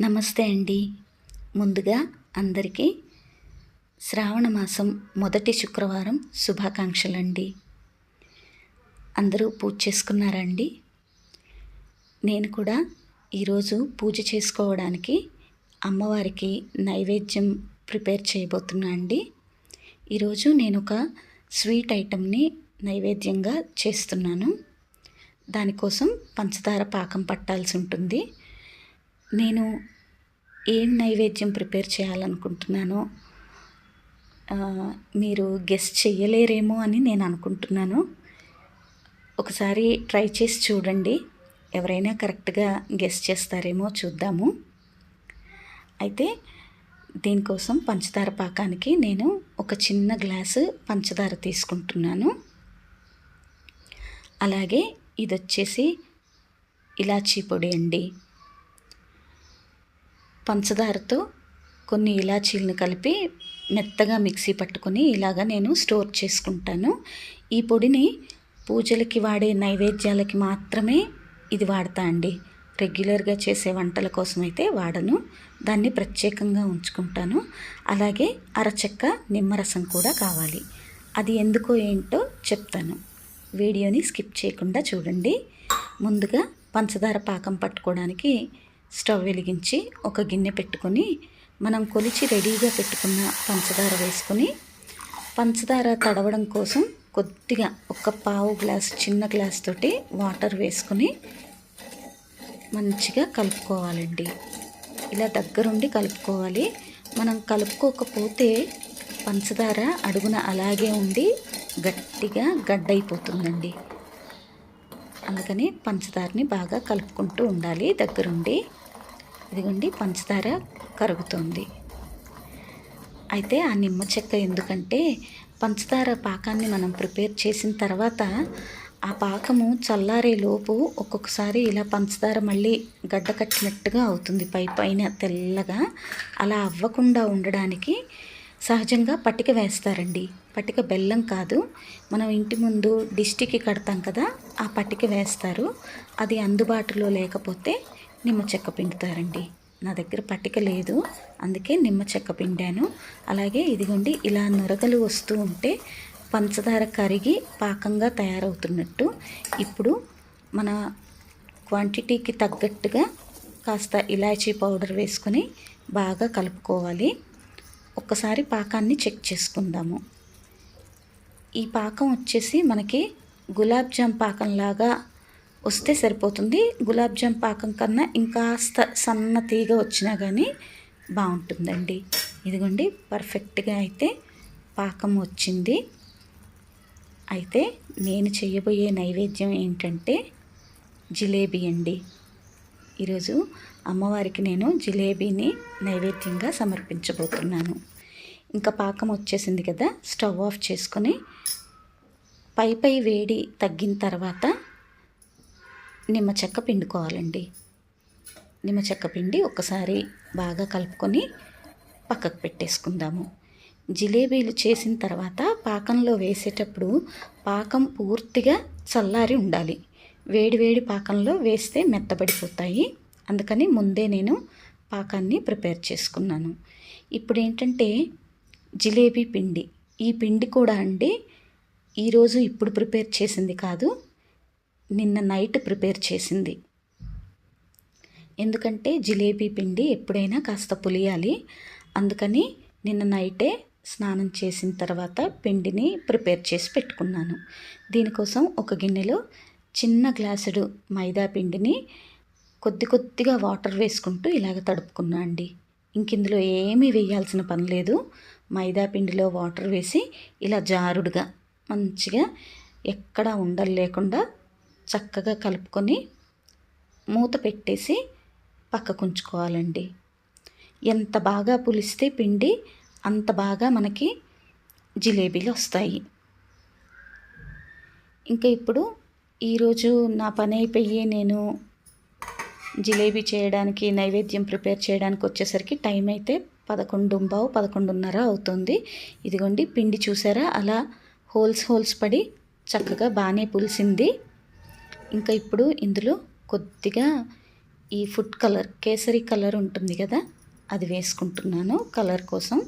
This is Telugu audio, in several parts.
నమస్తే అండి. ముందుగా అందరికీ శ్రావణ మాసం మొదటి శుక్రవారం శుభాకాంక్షలండి. అందరూ పూజ చేసుకున్నారా అండి? నేను కూడా ఈరోజు పూజ చేసుకోవడానికి అమ్మవారికి నైవేద్యం ప్రిపేర్ చేయబోతున్నా అండి. ఈరోజు నేను ఒక స్వీట్ ఐటెంని నైవేద్యంగా చేస్తున్నాను. దానికోసం పంచదార పాకం పట్టాల్సి ఉంటుంది. నేను ఏం నైవేద్యం ప్రిపేర్ చేయాలనుకుంటున్నానో మీరు గెస్ట్ చెయ్యలేరేమో అని నేను అనుకుంటున్నాను. ఒకసారి ట్రై చేసి చూడండి. ఎవరైనా కరెక్ట్గా గెస్ట్ చేస్తారేమో చూద్దాము. అయితే దీనికోసం పంచదార పాకానికి నేను ఒక చిన్న గ్లాసు పంచదార తీసుకుంటున్నాను. అలాగే ఇది వచ్చేసి ఇలాచీ పొడి అండి. పంచదారతో కొన్ని ఇలాచీలను కలిపి మెత్తగా మిక్సీ పట్టుకొని ఇలాగా నేను స్టోర్ చేసుకుంటాను. ఈ పొడిని పూజలకి వాడే నైవేద్యాలకి మాత్రమే ఇది వాడతా అండి. రెగ్యులర్గా చేసే వంటల కోసం అయితే వాడను. దాన్ని ప్రత్యేకంగా ఉంచుకుంటాను. అలాగే అరచెక్క నిమ్మరసం కూడా కావాలి. అది ఎందుకో ఏంటో చెప్తాను. వీడియోని స్కిప్ చేయకుండా చూడండి. ముందుగా పంచదార పాకం పట్టుకోవడానికి స్టవ్ వెలిగించి ఒక గిన్నె పెట్టుకొని మనం కొలిచి రెడీగా పెట్టుకున్న పంచదార వేసుకొని పంచదార తడవడం కోసం కొద్దిగా ఒక పావు గ్లాస్ చిన్న గ్లాస్ తోటి వాటర్ వేసుకొని మంచిగా కలుపుకోవాలండి. ఇలా దగ్గరుండి కలుపుకోవాలి. మనం కలుపుకోకపోతే పంచదార అడుగున అలాగే ఉండి గట్టిగా గడ్డైపోతుందండి. అందుకని పంచదారని బాగా కలుపుకుంటూ ఉండాలి దగ్గరుండి. ఇదిగోండి పంచదార కరుగుతుంది. అయితే ఆ నిమ్మ చెక్క ఎందుకంటే పంచదార పాకాన్ని మనం ప్రిపేర్ చేసిన తర్వాత ఆ పాకము చల్లారే లోపు ఒక్కొక్కసారి ఇలా పంచదార మళ్ళీ గడ్డ కట్టినట్టుగా అవుతుంది. పై పైన తెల్లగా అలా అవ్వకుండా ఉండడానికి సహజంగా పట్టిక వేస్తారండి. పట్టిక బెల్లం కాదు మనం ఇంటి ముందు డిస్టిక్కి కడతాం కదా ఆ పట్టిక వేస్తారు. అది అందుబాటులో లేకపోతే నిమ్మ చెక్క పిండుతారండి. నా దగ్గర పట్టిక లేదు. అందుకే నిమ్మ చెక్క పిండాను. అలాగే ఇదిగోండి ఇలా నురగలు వస్తూ ఉంటే పంచదార కరిగి పాకంగా తయారవుతున్నట్టు. ఇప్పుడు మన క్వాంటిటీకి తగ్గట్టుగా కాస్త ఇలాచీ పౌడర్ వేసుకొని బాగా కలుపుకోవాలి. ఒక్కసారి పాకాన్ని చెక్ చేసుకుందాము. ఈ పాకం వచ్చేసి మనకి గులాబ్ జామ్ పాకంలాగా వస్తే సరిపోతుంది. గులాబ్ జామ్ పాకం కన్నా ఇంకాస్త సన్న తీగ వచ్చినా కానీ బాగుంటుందండి. ఇదిగోండి పర్ఫెక్ట్గా అయితే పాకం వచ్చింది. అయితే నేను చేయబోయే నైవేద్యం ఏంటంటే జిలేబీ అండి. ఈరోజు అమ్మవారికి నేను జిలేబీని నైవేద్యంగా సమర్పించబోతున్నాను. ఇంకా పాకం వచ్చేసింది కదా స్టవ్ ఆఫ్ చేసుకొని పై పై వేడి తగ్గిన తర్వాత నిమ్మ చెక్క పిండుకోవాలండి. నిమ్మ చెక్క పిండి ఒకసారి బాగా కలుపుకొని పక్కకు పెట్టేసుకుందాము. జిలేబీలు చేసిన తర్వాత పాకంలో వేసేటప్పుడు పాకం పూర్తిగా చల్లారి ఉండాలి. వేడివేడి పాకంలో వేస్తే మెత్తబడిపోతాయి. అందుకని ముందే నేను పాకాన్ని ప్రిపేర్ చేసుకున్నాను. ఇప్పుడు ఏంటంటే జిలేబీ పిండి. ఈ పిండి కూడా అండి ఈరోజు ఇప్పుడు ప్రిపేర్ చేసింది కాదు నిన్న నైట్ ప్రిపేర్ చేసింది. ఎందుకంటే జిలేబీ పిండి ఎప్పుడైనా కాస్త పులియాలి. అందుకని నిన్న నైటే స్నానం చేసిన తర్వాత పిండిని ప్రిపేర్ చేసి పెట్టుకున్నాను. దీనికోసం ఒక గిన్నెలో చిన్న గ్లాసుడు మైదా పిండిని కొద్ది కొద్దిగా వాటర్ వేసుకుంటూ ఇలాగ తడుపుకున్నా అండి. ఇంకిందులో ఏమీ వేయాల్సిన పని లేదు. మైదా పిండిలో వాటర్ వేసి ఇలా జారుడుగా మంచిగా ఎక్కడా ఉండలు లేకుండా చక్కగా కలుపుకొని మూత పెట్టేసి పక్కకు ఉంచుకోవాలండి. ఎంత బాగా పులిస్తే పిండి అంత బాగా మనకి జిలేబీలు వస్తాయి. ఇంకా ఇప్పుడు ఈరోజు నా పని అయిపోయి నేను జిలేబీ చేయడానికి నైవేద్యం ప్రిపేర్ చేయడానికి వచ్చేసరికి టైం అయితే పదకొండు బావు పదకొండున్నర అవుతుంది. ఇదిగోండి పిండి చూసారా? అలా హోల్స్ హోల్స్ పడి చక్కగా బాగానే పులిసింది. ఇంకా ఇప్పుడు ఇందులో కొద్దిగా ఈ ఫుడ్ కలర్ కేసరి కలర్ ఉంటుంది కదా అది వేసుకుంటున్నాను కలర్ కోసం.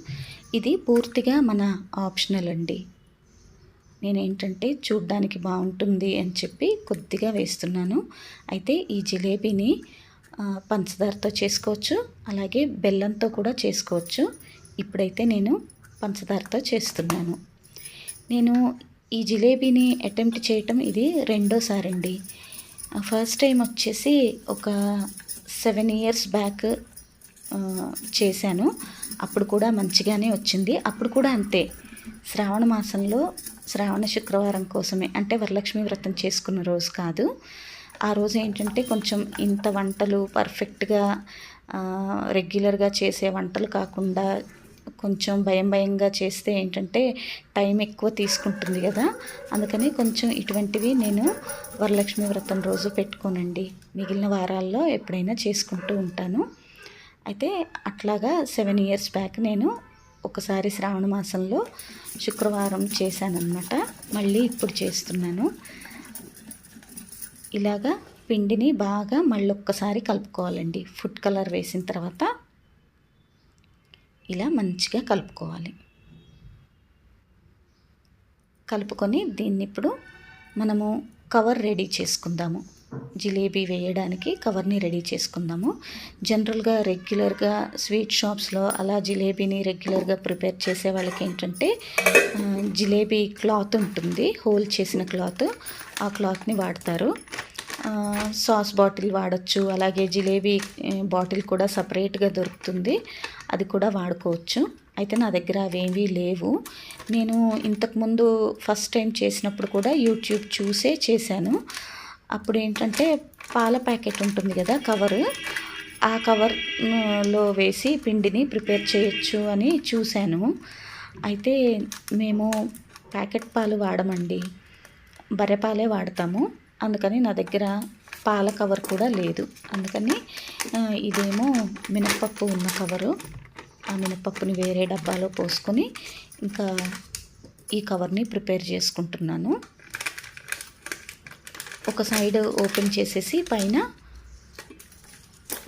ఇది పూర్తిగా మన ఆప్షనల్ అండి. నేనేంటంటే చూడ్డానికి బాగుంటుంది అని చెప్పి కొద్దిగా వేస్తున్నాను. అయితే ఈ జిలేబీని పంచదారతో చేసుకోవచ్చు అలాగే బెల్లంతో కూడా చేసుకోవచ్చు. ఇప్పుడైతే నేను పంచదారతో చేస్తున్నాను. నేను ఈ జిలేబీని అటెంప్ట్ చేయటం ఇది రెండోసారి అండి ఫస్ట్ టైం వచ్చేసి ఒక సెవెన్ ఇయర్స్ బ్యాక్ చేశాను. అప్పుడు కూడా మంచిగానే వచ్చింది. అప్పుడు కూడా అంతే. శ్రావణ మాసంలో శ్రావణ శుక్రవారం కోసమే. అంటే వరలక్ష్మి వ్రతం చేసుకున్న రోజు కాదు. ఆ రోజు ఏంటంటే కొంచెం ఇంత వంటలు పర్ఫెక్ట్గా రెగ్యులర్గా చేసే వంటలు కాకుండా కొంచెం భయం భయంగా చేస్తే ఏంటంటే టైం ఎక్కువ తీసుకుంటుంది కదా. అందుకని కొంచెం ఇటువంటివి నేను వరలక్ష్మి వ్రతం రోజు పెట్టుకోనండి. మిగిలిన వారాల్లో ఎప్పుడైనా చేసుకుంటూ ఉంటాను. అయితే అట్లాగా సెవెన్ ఇయర్స్ బ్యాక్ నేను ఒకసారి శ్రావణ మాసంలో శుక్రవారం చేశానన్నమాట. మళ్ళీ ఇప్పుడు చేస్తున్నాను. ఇలాగా పిండిని బాగా మళ్ళీ ఒక్కసారి కలుపుకోవాలండి. ఫుడ్ కలర్ వేసిన తర్వాత ఇలా మంచిగా కలుపుకోవాలి. కలుపుకొని దీన్ని ఇప్పుడు మనము కవర్ రెడీ చేసుకుందాము. జిలేబీ వేయడానికి కవర్ని రెడీ చేసుకుందాము. జనరల్గా రెగ్యులర్గా స్వీట్ షాప్స్లో అలా జిలేబీని రెగ్యులర్గా ప్రిపేర్ చేసే వాళ్ళకి ఏంటంటే జిలేబీ క్లాత్ ఉంటుంది. హోల్ చేసిన క్లాత్ ఆ క్లాత్ని వాడతారు. సాస్ బాటిల్ వాడచ్చు అలాగే జిలేబీ బాటిల్ కూడా సపరేట్గా దొరుకుతుంది. అది కూడా వాడుకోవచ్చు. అయితే నా దగ్గర అవేమీ లేవు. నేను ఇంతకుముందు ఫస్ట్ టైం చేసినప్పుడు కూడా యూట్యూబ్ చూసే చేశాను. అప్పుడు ఏంటంటే పాల ప్యాకెట్ ఉంటుంది కదా కవరు ఆ కవర్లో వేసి పిండిని ప్రిపేర్ చేయొచ్చు అని చూశాను. అయితే మేము ప్యాకెట్ పాలు వాడమండి. బర్రెపాలే వాడతాము. అందుకని నా దగ్గర పాల కవర్ కూడా లేదు. అందుకని ఇదేమో మినప్పప్పు ఉన్న కవరు. ఆ మినప్పప్పుని వేరే డబ్బాలో పోసుకొని ఇంకా ఈ కవర్ని ప్రిపేర్ చేసుకుంటున్నాను. ఒక సైడ్ ఓపెన్ చేసేసి పైన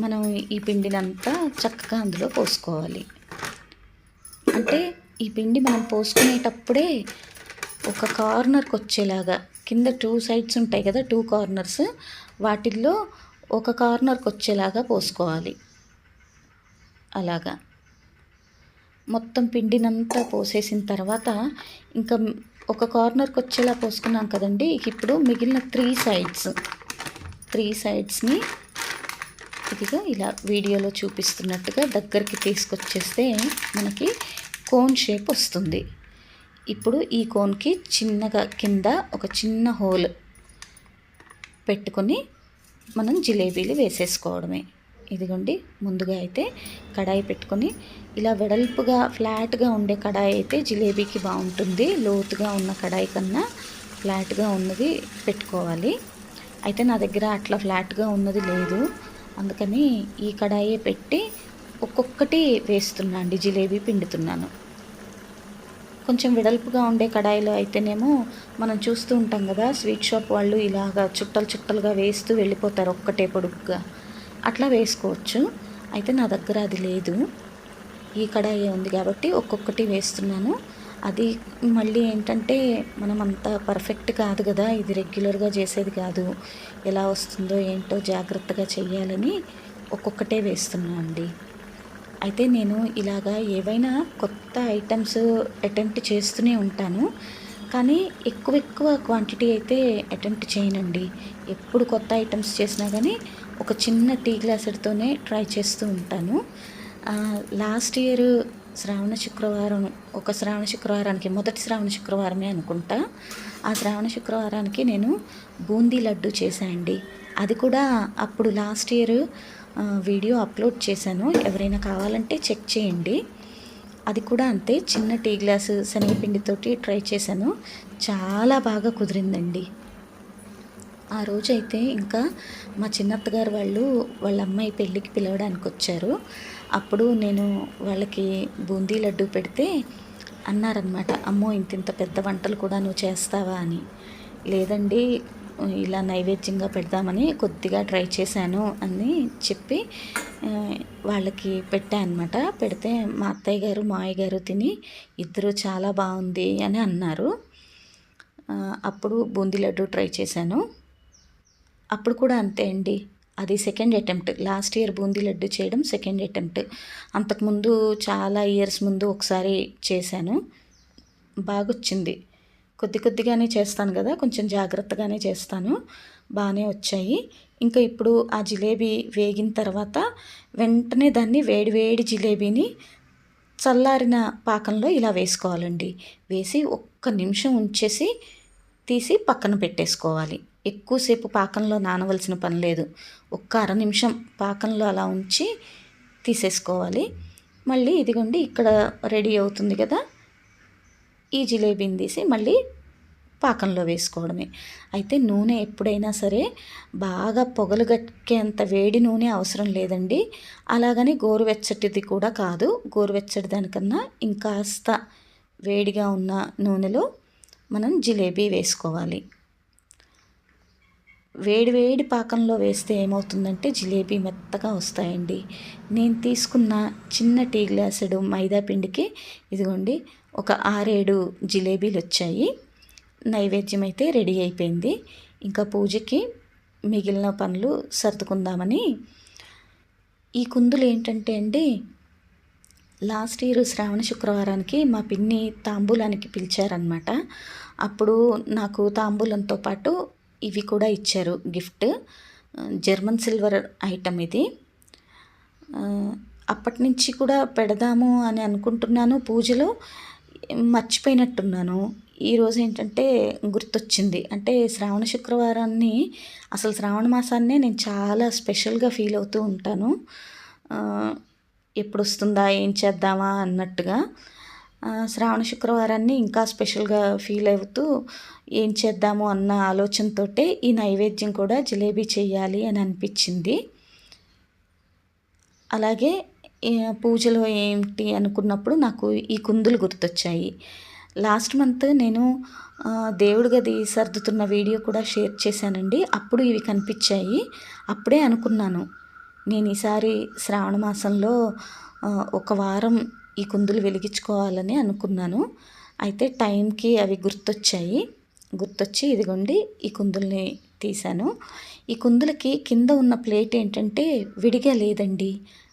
మనం ఈ పిండినంతా చక్కగా అందులో పోసుకోవాలి. అంటే ఈ పిండి మనం పోసుకునేటప్పుడే ఒక కార్నర్కి వచ్చేలాగా కింద టూ సైడ్స్ ఉంటాయి కదా టూ కార్నర్స్. వాటిల్లో ఒక కార్నర్కి వచ్చేలాగా పోసుకోవాలి. అలాగా. మొత్తం పిండినంతా పోసేసిన తర్వాత ఇంకా ఒక కార్నర్కి వచ్చేలా పోసుకున్నాం కదండి. ఇప్పుడు మిగిలిన త్రీ సైడ్స్ త్రీ సైడ్స్ని ఇదిగా ఇలా వీడియోలో చూపిస్తున్నట్టుగా దగ్గరికి తీసుకొచ్చేస్తే మనకి కోన్ షేప్ వస్తుంది. ఇప్పుడు ఈ కోన్కి చిన్నగా కింద ఒక చిన్న హోల్ పెట్టుకొని మనం జిలేబీలు వేసేసుకోవడమే. ఇదిగోండి ముందుగా అయితే కడాయి పెట్టుకొని ఇలా వెడల్పుగా ఫ్లాట్గా ఉండే కడాయి అయితే జిలేబీకి బాగుంటుంది. లోతుగా ఉన్న కడాయి కన్నా ఫ్లాట్గా ఉన్నది పెట్టుకోవాలి. అయితే నా దగ్గర అట్లా ఫ్లాట్గా ఉన్నది లేదు. అందుకని ఈ కడాయే పెట్టి ఒక్కొక్కటి వేస్తున్నా అండి జిలేబీ పిండుతున్నాను. కొంచెం వెడల్పుగా ఉండే కడాయిలో అయితేనేమో మనం చూస్తూ ఉంటాం కదా స్వీట్ షాప్ వాళ్ళు ఇలాగా చుట్టలు చుట్టలుగా వేస్తూ వెళ్ళిపోతారు ఒక్కటే పొడుగ్గా. అట్లా వేసుకోవచ్చు. అయితే నా దగ్గర అది లేదు. ఈ కడాయి ఉంది కాబట్టి ఒక్కొక్కటి వేస్తున్నాను. అది మళ్ళీ ఏంటంటే మనం అంత పర్ఫెక్ట్ కాదు కదా ఇది రెగ్యులర్గా చేసేది కాదు. ఎలా వస్తుందో ఏంటో జాగ్రత్తగా చెయ్యాలని ఒక్కొక్కటే వేస్తున్నాను అండి. అయితే నేను ఇలాగా ఏవైనా కొత్త ఐటమ్స్ అటెంప్ట్ చేస్తూనే ఉంటాను. కానీ ఎక్కువ ఎక్కువ క్వాంటిటీ అయితే అటెంప్ట్ చేయనండి. ఎప్పుడు కొత్త ఐటమ్స్ చేసినా కానీ ఒక చిన్న టీ గ్లాసుతోనే ట్రై చేస్తూ ఉంటాను. లాస్ట్ ఇయర్ శ్రావణ శుక్రవారం ఒక శ్రావణ శుక్రవారానికి మొదటి శ్రావణ శుక్రవారమే అనుకుంటా. ఆ శ్రావణ శుక్రవారానికి నేను బూందీ లడ్డు చేశానండి అది కూడా అప్పుడు లాస్ట్ ఇయర్ వీడియో అప్లోడ్ చేశాను. ఎవరైనా కావాలంటే చెక్ చేయండి. అది కూడా అంతే. చిన్న టీ గ్లాసు శనగపిండితోటి ట్రై చేశాను. చాలా బాగా కుదిరిందండి. ఆ రోజైతే ఇంకా మా చిన్నత్తగారు వాళ్ళు వాళ్ళ అమ్మాయి పెళ్ళికి పిలవడానికి వచ్చారు. అప్పుడు నేను వాళ్ళకి బూందీ లడ్డు పెడితే అన్నారనమాట అమ్మో ఇంత ఇంత పెద్ద వంటలు కూడా నువ్వు చేస్తావా? అని. లేదండి ఇలా నైవేద్యంగా పెడదామని కొద్దిగా ట్రై చేశాను అని చెప్పి వాళ్ళకి పెట్టా అనమాట పెడితే మా అత్తయ్య గారు మావయ్య గారు తిని ఇద్దరు చాలా బాగుంది అని అన్నారు. అప్పుడు బూందీ లడ్డు ట్రై చేశాను. అప్పుడు కూడా అంతే అండి. అది second attempt. Last year boondi laddu చేయడం సెకండ్ అటెంప్ట్. అంతకుముందు చాలా ఇయర్స్ ముందు ఒకసారి చేశాను. బాగొచ్చింది. కొద్ది కొద్దిగానే చేస్తాను కదా కొంచెం జాగ్రత్తగానే చేస్తాను. బాగానే వచ్చాయి. ఇంకా ఇప్పుడు ఆ జిలేబీ వేగిన తర్వాత వెంటనే దాన్ని వేడివేడి జిలేబీని చల్లారిన పాకంలో ఇలా వేసుకోవాలండి. వేసి ఒక్క నిమిషం ఉంచేసి తీసి పక్కన పెట్టేసుకోవాలి. ఎక్కువసేపు పాకంలో నానవలసిన పని లేదు. ఒక్క అర నిమిషం పాకంలో అలా ఉంచి తీసేసుకోవాలి. మళ్ళీ ఇదిగోండి ఇక్కడ రెడీ అవుతుంది కదా. ఈ జిలేబీని తీసి మళ్ళీ పాకంలో వేసుకోవడమే. అయితే నూనె ఎప్పుడైనా సరే బాగా పొగలు గక్కేంత వేడి నూనె అవసరం లేదండి. అలాగని గోరువెచ్చటిది కూడా కాదు. గోరువెచ్చటి దానికన్నా ఇంకాస్త వేడిగా ఉన్న నూనెలో మనం జిలేబీ వేసుకోవాలి. వేడి వేడి పాకంలో వేస్తే ఏమవుతుందంటే జిలేబీ మెత్తగా వస్తాయండి. నేను తీసుకున్న చిన్న టీ గ్లాసుడు మైదా పిండికి ఇదిగోండి ఒక ఆరేడు జిలేబీలు వచ్చాయి నైవేద్యం అయితే రెడీ అయిపోయింది. ఇంకా పూజకి మిగిలిన పనులు సర్దుకుందామని. ఈ కుందులు ఏంటంటే అండి లాస్ట్ ఇయర్ శ్రావణ శుక్రవారానికి మా పిన్ని తాంబూలానికి పిలిచారనమాట అప్పుడు నాకు తాంబూలంతో పాటు ఇవి కూడా ఇచ్చారు గిఫ్ట్. జర్మన్ సిల్వర్ ఐటమ్ ఇది. అప్పటి నుంచి కూడా పెడదాము అని అనుకుంటున్నాను పూజలో. మర్చిపోయినట్టున్నాను. ఈరోజు ఏంటంటే గుర్తొచ్చింది. అంటే శ్రావణ శుక్రవారాన్ని అసలు శ్రావణ మాసాన్నే నేను చాలా స్పెషల్గా ఫీల్ అవుతూ ఉంటాను. ఎప్పుడు వస్తుందా ఏం చేద్దామా అన్నట్టుగా. శ్రావణ శుక్రవారాన్ని ఇంకా స్పెషల్గా ఫీల్ అవుతూ ఏం చేద్దాము అన్న ఆలోచనతోటే ఈ నైవేద్యం కూడా జిలేబీ చేయాలి అని అనిపించింది. అలాగే పూజలో ఏంటి అనుకున్నప్పుడు నాకు ఈ కుందులు గుర్తొచ్చాయి. లాస్ట్ మంత్ నేను దేవుడి గది సర్దుతున్న వీడియో కూడా షేర్ చేశానండి. అప్పుడు ఇవి కనిపించాయి. అప్పుడే అనుకున్నాను. నేను ఈసారి శ్రావణ మాసంలో ఒక వారం ఈ కుందులు వెలిగించుకోవాలని అనుకున్నాను. అయితే టైంకి అవి గుర్తొచ్చాయి. గుర్తొచ్చి ఇదిగోండి ఈ కుందుల్ని తీశాను. ఈ కుందులకి కింద ఉన్న ప్లేట్ ఏంటంటే విడిగా లేదండి.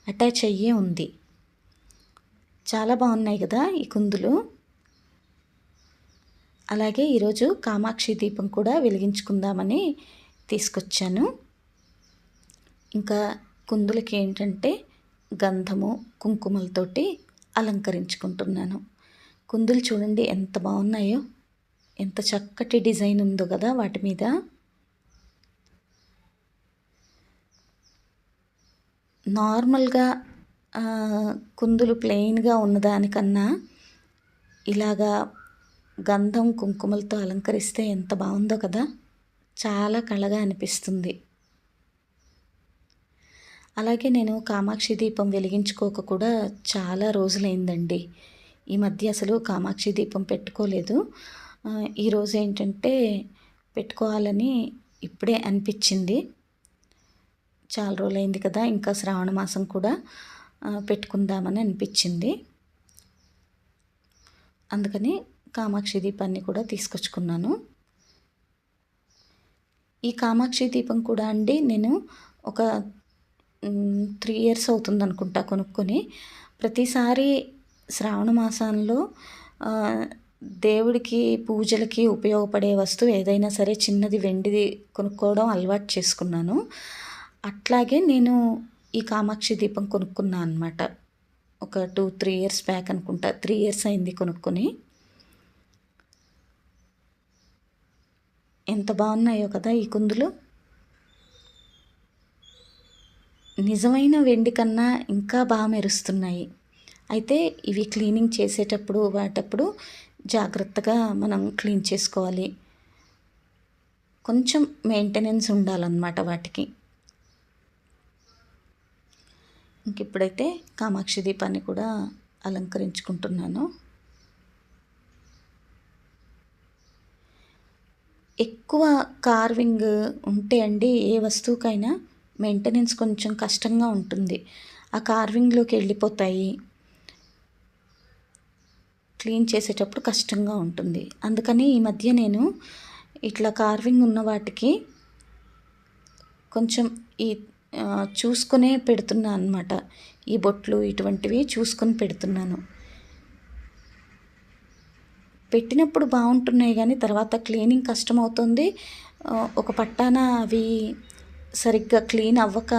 అటాచ్ అయ్యే ఉంది. చాలా బాగున్నాయి కదా ఈ కుందులు. అలాగే ఈరోజు కామాక్షి దీపం కూడా వెలిగించుకుందామని తీసుకొచ్చాను. ఇంకా కుందులకి ఏంటంటే గంధము కుంకుమలతోటి అలంకరించుకుంటున్నాను. కుందులు చూడండి ఎంత బాగున్నాయో. ఎంత చక్కటి డిజైన్ ఉందో కదా వాటి మీద. నార్మల్గా కుందులు ప్లెయిన్గా ఉన్నదానికన్నా ఇలాగా గంధం కుంకుమలతో అలంకరిస్తే ఎంత బాగుందో కదా! చాలా కళగా అనిపిస్తుంది. అలాగే నేను కామాక్షి దీపం వెలిగించుకోక కూడా చాలా రోజులైందండి. ఈ మధ్య అసలు కామాక్షి దీపం పెట్టుకోలేదు. ఈరోజు ఏంటంటే పెట్టుకోవాలని ఇప్పుడే అనిపించింది. చాలా రోజులైంది కదా ఇంకా శ్రావణ మాసం కూడా పెట్టుకుందామని అనిపించింది. అందుకని కామాక్షి దీపాన్ని కూడా తీసుకొచ్చుకున్నాను. ఈ కామాక్షి దీపం కూడా అండి నేను ఒక త్రీ ఇయర్స్ అవుతుంది అనుకుంటా కొనుక్కొని. ప్రతిసారి శ్రావణ మాసంలో దేవుడికి పూజలకి ఉపయోగపడే వస్తువు ఏదైనా సరే చిన్నది వెండిది కొనుక్కోవడం అలవాటు చేసుకున్నాను. అట్లాగే నేను ఈ కామాక్షి దీపం కొనుక్కున్నా అనమాట ఒక టూ త్రీ ఇయర్స్ బ్యాక్ అనుకుంటా. త్రీ ఇయర్స్ అయింది కొనుక్కొని. ఎంత బాగున్నాయో కదా ఈ కుందులు. నిజమైన వెండి కన్నా ఇంకా బాగా మెరుస్తున్నాయి. అయితే ఇవి క్లీనింగ్ చేసేటప్పుడు వాటప్పుడు జాగ్రత్తగా మనం క్లీన్ చేసుకోవాలి. కొంచెం మెయింటెనెన్స్ ఉండాలన్నమాట వాటికి. ఇంక ఇప్పుడైతే కామాక్షి దీపాన్ని కూడా అలంకరించుకుంటున్నాను ఎక్కువ కార్వింగ్ ఉంటే అండి ఏ వస్తువుకైనా మెయింటెనెన్స్ కొంచెం కష్టంగా ఉంటుంది. ఆ కార్వింగ్లోకి వెళ్ళిపోతాయి. క్లీన్ చేసేటప్పుడు కష్టంగా ఉంటుంది. అందుకని ఈ మధ్య నేను ఇట్లా కార్వింగ్ ఉన్న వాటికి కొంచెం ఈ చూసుకునే పెడుతున్నా అనమాట ఈ బొట్లు ఇటువంటివి చూసుకొని పెడుతున్నాను. పెట్టినప్పుడు బాగుంటున్నాయి కానీ తర్వాత క్లీనింగ్ కష్టమవుతుంది. ఒక పట్టాన అవి సరిగ్గా క్లీన్ అవ్వక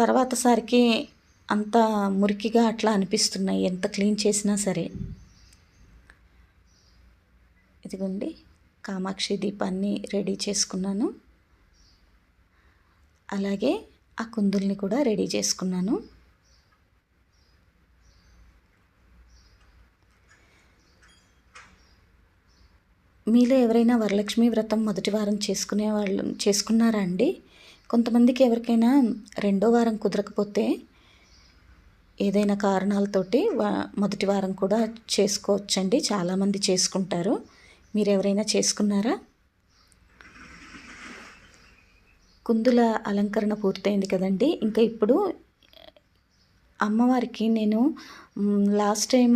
తర్వాత సరికి అంత మురికిగా అట్లా అనిపిస్తున్నాయి. ఎంత క్లీన్ చేసినా సరే. ఇదిగోండి కామాక్షి దీపాన్ని రెడీ చేసుకున్నాను. అలాగే ఆ కుందుల్ని కూడా రెడీ చేసుకున్నాను. మీలో ఎవరైనా వరలక్ష్మి వ్రతం మొదటి వారం చేసుకునే వాళ్ళు చేసుకున్నారా అండి? కొంతమందికి ఎవరికైనా రెండో వారం కుదరకపోతే ఏదైనా కారణాలతోటి వా మొదటి వారం కూడా చేసుకోవచ్చండి. చాలామంది చేసుకుంటారు. మీరు ఎవరైనా చేసుకున్నారా? కుందుల అలంకరణ పూర్తయింది కదండి. ఇంకా ఇప్పుడు అమ్మవారికి నేను last time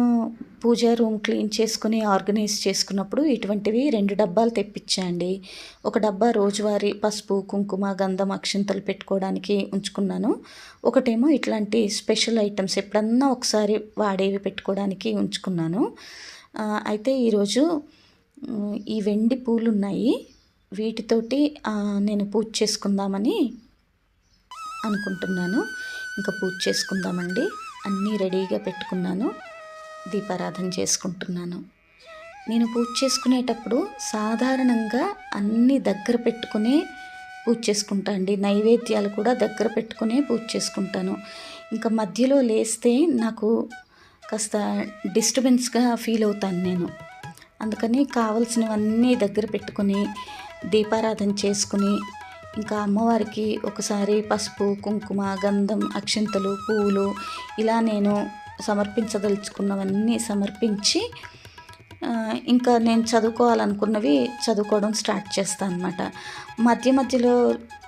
puja room clean చేసుకుని ఆర్గనైజ్ చేసుకున్నప్పుడు ఇటువంటివి రెండు డబ్బాలు తెప్పించండి ఒక డబ్బా రోజువారీ పసుపు కుంకుమ గంధం అక్షింతలు పెట్టుకోవడానికి ఉంచుకున్నాను. ఒకటేమో ఇట్లాంటి స్పెషల్ ఐటమ్స్ ఎప్పుడన్నా ఒకసారి వాడేవి పెట్టుకోవడానికి ఉంచుకున్నాను. అయితే ఈరోజు ఈ వెండి పూలు ఉన్నాయి. వీటితోటి నేను పూజ చేసుకుందామని అనుకుంటున్నాను. ఇంకా పూజ చేసుకుందామండి. అన్నీ రెడీగా పెట్టుకున్నాను. దీపారాధన చేసుకుంటున్నాను. నేను పూజ చేసుకునేటప్పుడు సాధారణంగా అన్నీ దగ్గర పెట్టుకునే పూజ చేసుకుంటా అండి. నైవేద్యాలు కూడా దగ్గర పెట్టుకునే పూజ చేసుకుంటాను. ఇంకా మధ్యలో లేస్తే నాకు కాస్త డిస్టర్బెన్స్గా ఫీల్ అవుతాను నేను. అందుకని కావలసినవన్నీ దగ్గర పెట్టుకొని దీపారాధన చేసుకుని ఇంకా అమ్మవారికి ఒకసారి పసుపు కుంకుమ గంధం అక్షింతలు పువ్వులు ఇలా నేను సమర్పించదలుచుకున్నవన్నీ సమర్పించి ఇంకా నేను చదువుకోవాలనుకున్నవి చదువుకోవడం స్టార్ట్ చేస్తాను అనమాట మధ్య మధ్యలో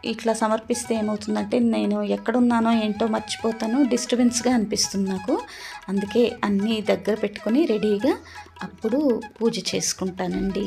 ఇట్లా సమర్పిస్తే ఏమవుతుందంటే నేను ఎక్కడున్నానో ఏంటో మర్చిపోతాను డిస్టర్బెన్స్గా అనిపిస్తుంది నాకు. అందుకే అన్నీ దగ్గర పెట్టుకొని రెడీగా అప్పుడు పూజ చేసుకుంటానండి.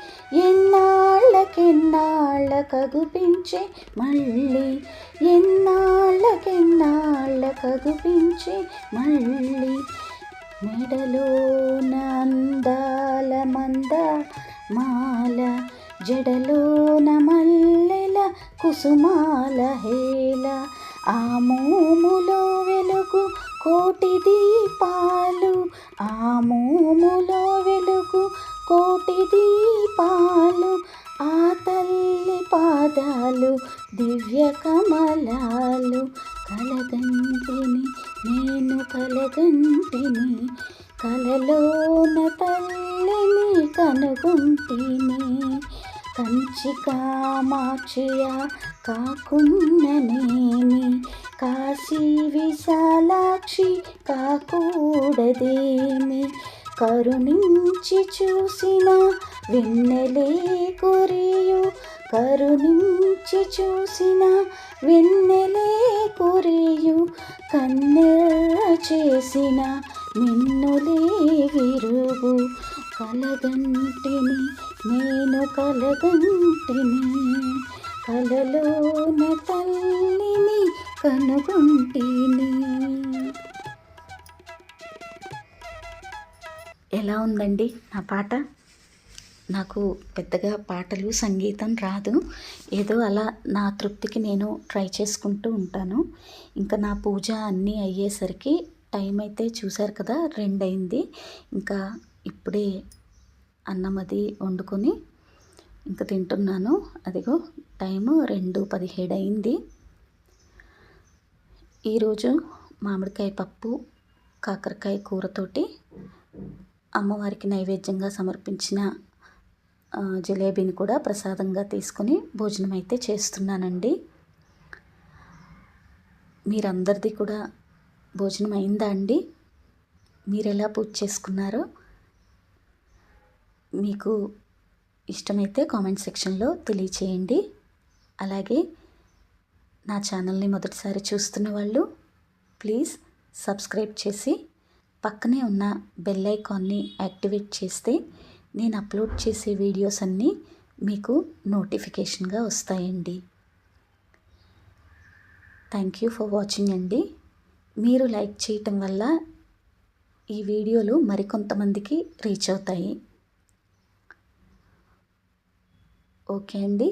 ఎన్నాళ్ళకెన్నాళ్ళ కగుపించే మళ్ళీ ఎన్నాళ్ళకెన్నాళ్ళ కగుపించే మళ్ళీ మెడలోన అందాల మంద మాల జడలోన మల్లెల కుసుమాల హేల ఆ మోములో వెలుగు కోటి దీపాలు ఆ మోములో వెలుగు కోటి దీపాలు ఆ తల్లి పాదాలు దివ్య కమలాలు. కలగంటిని నేను కలగంటిని కలలోన తల్లిని కనుగొంటిని. కంచి కామాక్షయ కాకున్ననేమి కాశీ విశాలాక్షి కాకూడదేమి. కరుణించి చూసిన వెన్నెలే కొరియు. కరుణించి చూసిన వెన్నెలే కొరియు. కన్నెర చేసిన నిన్నులే విరుగు. కలగంటిని నేను కలగంటిని కలలోన తల్లిని కనుగొంటిని. ఎలా ఉందండి నా పాట? నాకు పెద్దగా పాటలు సంగీతం రాదు. ఏదో అలా నా తృప్తికి నేను ట్రై చేసుకుంటూ ఉంటాను. ఇంకా నా పూజ అన్నీ అయ్యేసరికి టైం అయితే చూశారు కదా రెండయింది. ఇంకా ఇప్పుడే అన్నం అది వండుకొని ఇంకా తింటున్నాను. అదిగో టైము రెండు పదిహేడు అయింది ఈరోజు మామిడికాయ పప్పు కాకరకాయ కూరతోటి అమ్మవారికి నైవేద్యంగా సమర్పించిన జిలేబీని కూడా ప్రసాదంగా తీసుకొని భోజనం అయితే చేస్తున్నానండి. మీరందరిది కూడా భోజనం అయిందా అండి? మీరు ఎలా పూజ చేసుకున్నారో మీకు ఇష్టమైతే కామెంట్ సెక్షన్లో తెలియచేయండి. అలాగే నా ఛానల్ని మొదటిసారి చూస్తున్న వాళ్ళు ప్లీజ్ సబ్స్క్రైబ్ చేసి పక్కనే ఉన్న బెల్ ఐకాన్ని యాక్టివేట్ చేస్తే నేను అప్లోడ్ చేసే వీడియోస్ అన్నీ మీకు నోటిఫికేషన్గా వస్తాయండి. థ్యాంక్ యూ ఫర్ వాచింగ్ అండి. మీరు లైక్ చేయటం వల్ల ఈ వీడియోలు మరికొంతమందికి రీచ్ అవుతాయి. ఓకే అండి.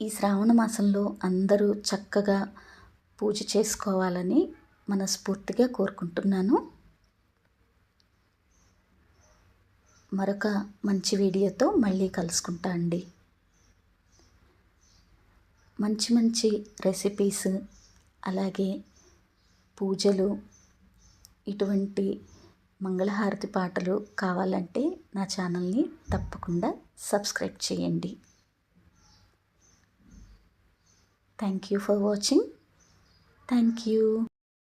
ఈ శ్రావణ మాసంలో అందరూ చక్కగా పూజ చేసుకోవాలని మనస్ఫూర్తిగా కోరుకుంటున్నాను. మరొక మంచి వీడియోతో మళ్ళీ కలుసుకుంటా అండి. మంచి మంచి రెసిపీస్ అలాగే పూజలు ఇటువంటి మంగళహారతి పాటలు కావాలంటే నా ఛానల్ని తప్పకుండా సబ్స్క్రైబ్ చేయండి. Thank you for watching thank you